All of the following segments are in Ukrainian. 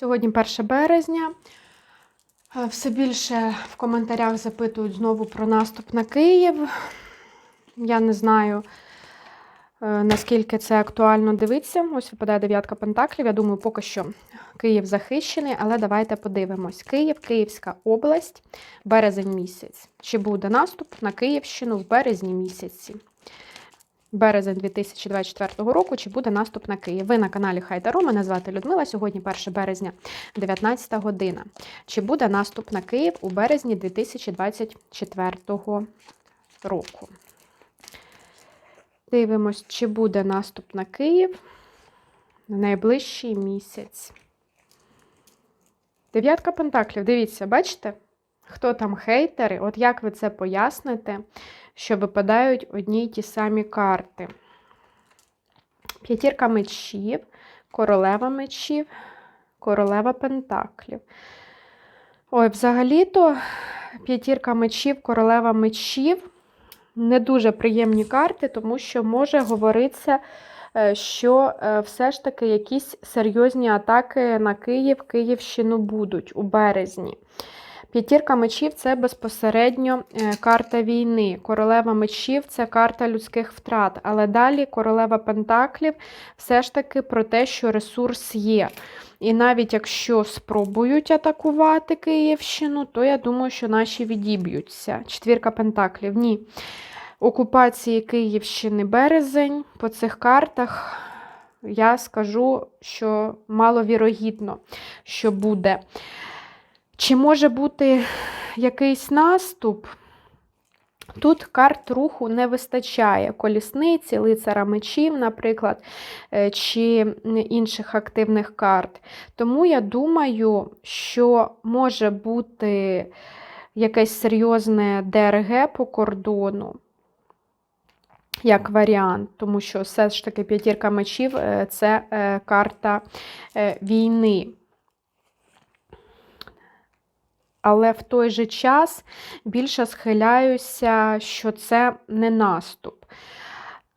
Сьогодні 1 березня. Е, Все більше в коментарях запитують знову про наступ на Київ. Я не знаю, е, наскільки це актуально дивитися. Ось випадає дев'ятка пентаклів. Я думаю, поки що Київ захищений, але давайте подивимось. Київ, Київська область, березень місяць. Чи буде наступ на Київщину в березні місяці? Березень 2024 року, чи буде наступ на Київ. Ви на каналі Хайдаро. Мене звати Людмила. Сьогодні 1 березня, 19 година. Чи буде наступ на Київ у березні 2024 року? Дивимось, чи буде наступ на Київ на найближчий місяць. Дев'ятка пентаклів. Дивіться, бачите? Хто там хейтери? От як ви це поясните, що випадають одні й ті самі карти? П'ятірка мечів, королева мечів, королева пентаклів. Ой, взагалі-то п'ятірка мечів, королева мечів не дуже приємні карти, тому що може говоритися, е, що е, все ж таки якісь серйозні атаки на Київ, Київщину будуть у березні. П'ятірка мечів це безпосередньо е, карта війни. Королева мечів це карта людських втрат. Але далі королева пентаклів все ж таки про те, що ресурс є. І навіть якщо спробують атакувати Київщину, то я думаю, що наші відіб'ються. Четвірка пентаклів. Ні. Окупації Київщини березень по цих картах. Я скажу, що маловірогідно, що буде. Чи може бути якийсь наступ? Тут карт руху не вистачає. Колісниці, лицара мечів, наприклад, е, чи інших активних карт. Тому я думаю, що може бути якесь серйозне ДРГ по кордону. Як варіант, тому що все ж таки п'ятірка мечів е, це е, карта війни але в той же час більше схиляюся, що це не наступ.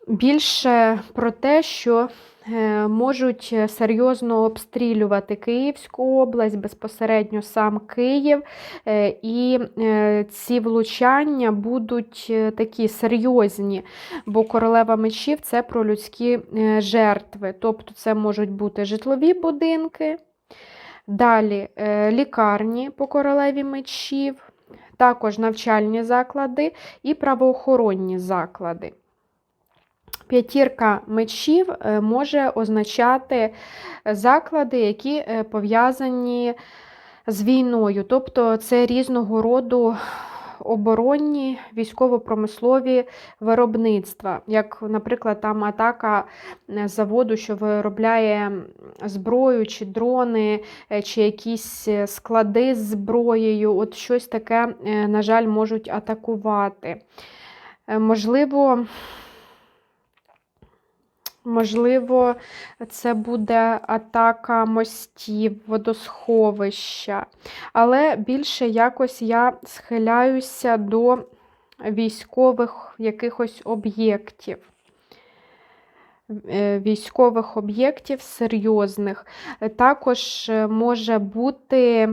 Більше про те, що е, можуть серйозно обстрілювати Київську область, безпосередньо сам Київ, е, і е, ці влучання будуть такі серйозні, бо королева мечів це про людські жертви. Тобто це можуть бути житлові будинки. Далі е, лікарні по королеві мечів, також навчальні заклади і правоохоронні заклади. П'ятірка мечів е, може означати заклади, які е, пов'язані з війною, тобто це різного роду оборонні військово-промислові виробництва, як, наприклад, там атака е, заводу, що виробляє зброю, чи дрони, е, чи якісь е, склади з зброєю. От щось таке, на жаль, можуть атакувати. Можливо, Можливо, це буде атака мостів, водосховища. Але більше якось я схиляюся до військових якихось об'єктів. Е, військових об'єктів серйозних. Також е, може бути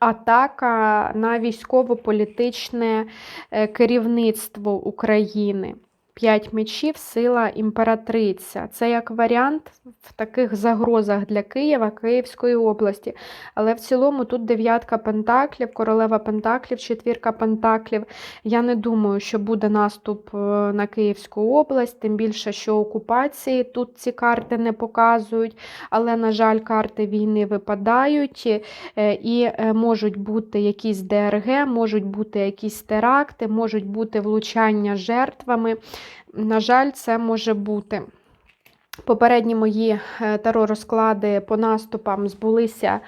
атака на військово-політичне е, керівництво України. П'ять мечів, сила імператриця. Це як варіант в таких загрозах для Києва, Київської області. Але в цілому тут дев'ятка пентаклів, королева пентаклів, четвірка пентаклів. Я не думаю, що буде наступ е, на Київську область, тим більше, що окупації тут ці карти не показують. Але, на жаль, карти війни випадають е, і е, можуть бути якісь ДРГ, можуть бути якісь теракти, можуть бути влучання жертвами. На жаль, це може бути. Попередні мої е, таро-розклади по наступам збулися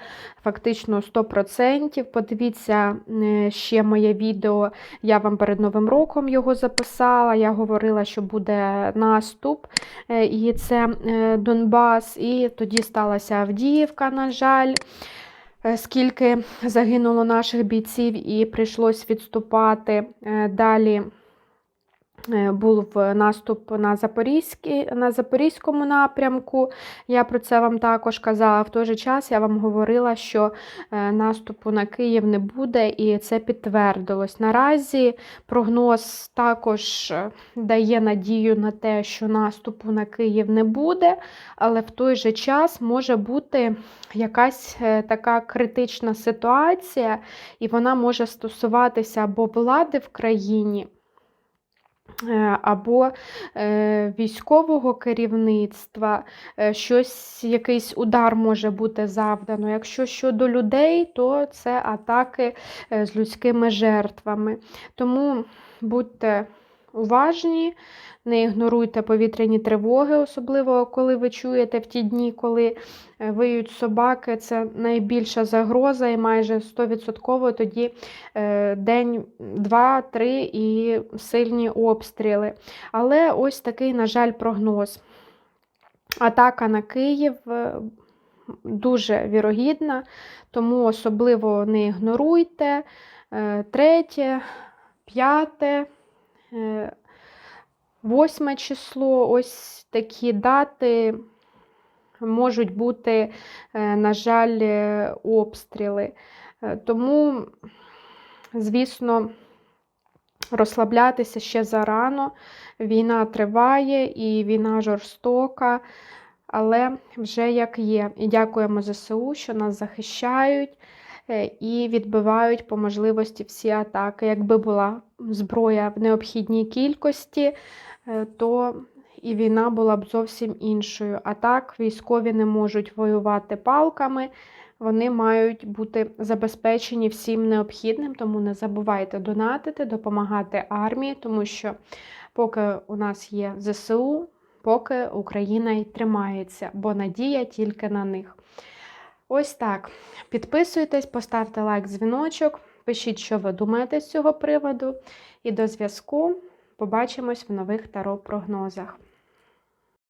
фактично 100%. Подивіться е, ще моє відео, я вам перед Новим роком його записала. Я говорила, що буде наступ, е, і це Донбас. І тоді сталася Авдіївка, на жаль. Скільки загинуло наших бійців і прийшлось відступати далі. Е, Був наступ на, на Запорізькому напрямку. Я про це вам також казала. В той же час я вам говорила, що е, наступу на Київ не буде, і це підтвердилось. Наразі прогноз також е, дає надію на те, що наступу на Київ не буде, але в той же час може бути якась така критична ситуація, і вона може стосуватися або влади в країні. Е, або е, військового керівництва, е, щось, якийсь удар може бути завдано. Якщо щодо людей, то це атаки з людськими жертвами. Тому будьте уважні, не ігноруйте повітряні тривоги, особливо коли ви чуєте в ті дні, коли е, виють собаки, це найбільша загроза, і майже 100% тоді е, день, два, три і сильні обстріли. Але ось такий, на жаль, прогноз. Атака на Київ е, дуже вірогідна, тому особливо не ігноруйте. Третє, п'яте. Е, Восьме число, ось такі дати можуть бути, е, на жаль, е, обстріли. Е, Тому, звісно, розслаблятися ще зарано. Війна триває і війна жорстока, але вже як є. І дякуємо ЗСУ, що нас захищають е, і відбивають по можливості всі атаки. Якби була зброя в необхідній кількості, е, то і війна була б зовсім іншою. А так, військові не можуть воювати палками, вони мають бути забезпечені всім необхідним, тому не забувайте донатити, допомагати армії, тому що поки у нас є ЗСУ, поки Україна й тримається, бо надія тільки на них. Ось так. Підписуйтесь, поставте лайк, дзвіночок, пишіть, що ви думаєте з цього приводу. І до зв'язку. Побачимось в нових таро прогнозах.